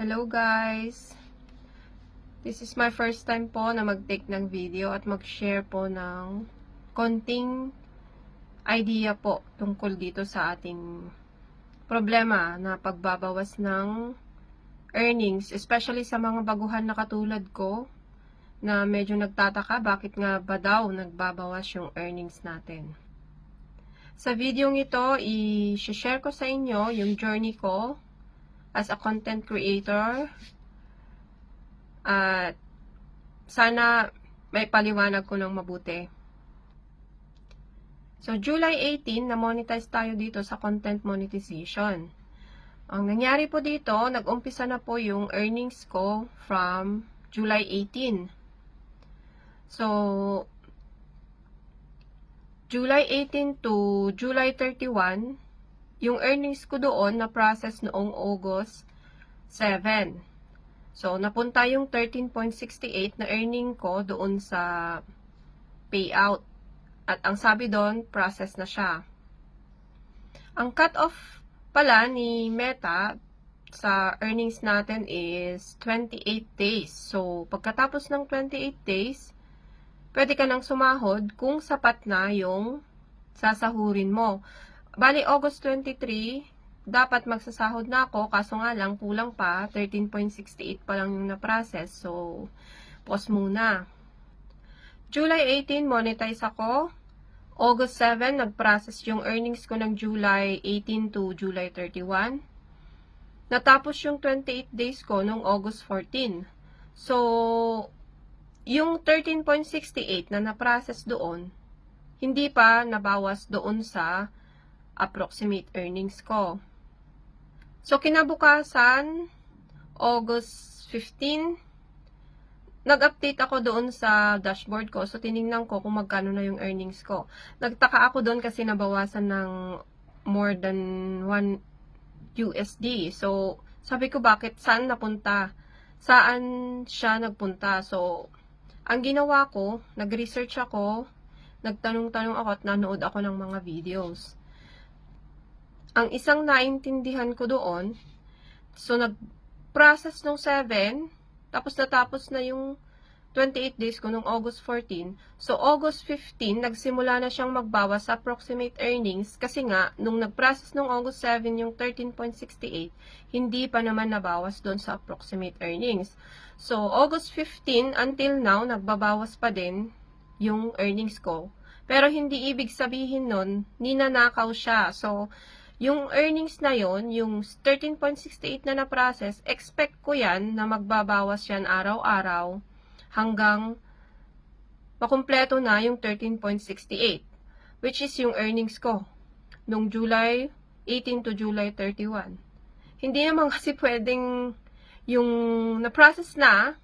Hello guys! This is my first time po na mag-take ng video at mag-share po ng konting idea po tungkol dito sa ating problema na pagbabawas ng earnings, especially sa mga baguhan na katulad ko na medyo nagtataka bakit nga ba daw nagbabawas yung earnings natin. Sa video ito, i-share ko sa inyo yung journey ko as a content creator. At sana may paliwanag ko ng mabuti. So, July 18, na-monetize tayo dito sa content monetization. Ang nangyari po dito, nag-umpisa na po yung earnings ko from July 18. So, July 18 to July 31, yung earnings ko doon na process noong August 7. So, napunta yung 13.68 na earning ko doon sa payout. At ang sabi doon, process na siya. Ang cut-off pala ni Meta sa earnings natin is 28 days. So, pagkatapos ng 28 days, pwede ka nang sumahod kung sapat na yung sasahurin mo. Bali, August 23, dapat magsasahod na ako, kaso nga lang, kulang pa, 13.68 pa lang yung na-process. So, pause muna. July 18, monetize ako. August 7, nag-process yung earnings ko ng July 18 to July 31. Natapos yung 28 days ko nung August 14. So, yung 13.68 na na-process doon, hindi pa nabawas doon sa approximate earnings ko. So, kinabukasan, August 15, nag-update ako doon sa dashboard ko. So, tiningnan ko kung magkano na yung earnings ko. Nagtaka ako doon kasi nabawasan ng more than 1 USD. So, sabi ko bakit saan napunta? Saan siya nagpunta? So, ang ginawa ko, nag-research ako, nagtanong-tanong ako at nanood ako ng mga videos. Ang isang naintindihan ko doon, so nag-process nung 7, tapos natapos na yung 28 days ko nung August 14. So, August 15, nagsimula na siyang magbawas sa approximate earnings kasi nga, nung nag-process nung August 7 yung 13.68, hindi pa naman nabawas doon sa approximate earnings. So, August 15 until now, nagbabawas pa din yung earnings ko. Pero hindi ibig sabihin nun, ninanakaw siya. So, yung earnings na yon, yung 13.68 na na-process, expect ko yan na magbabawas yan araw-araw hanggang makumpleto na yung 13.68, which is yung earnings ko nung July 18 to July 31. Hindi naman kasi pwedeng yung na-process na,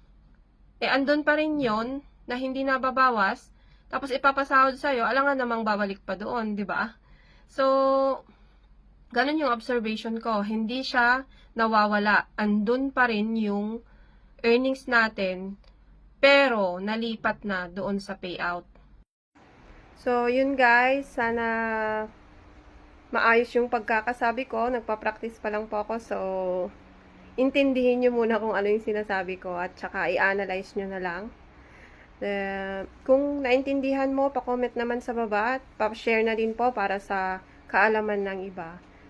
eh andun pa rin yon na hindi nababawas, tapos ipapasahod sa'yo, alangan namang babalik pa doon, di ba? So, ganun yung observation ko. Hindi siya nawawala. Andun pa rin yung earnings natin, pero nalipat na doon sa payout. So, yun guys. Sana maayos yung pagkakasabi ko. Nagpa-practice pa lang po ako. So, intindihin nyo muna kung ano yung sinasabi ko at saka i-analyze nyo na lang. Uh, kung naintindihan mo, pa-comment naman sa baba at pa-share na din po para sa kaalaman ng iba.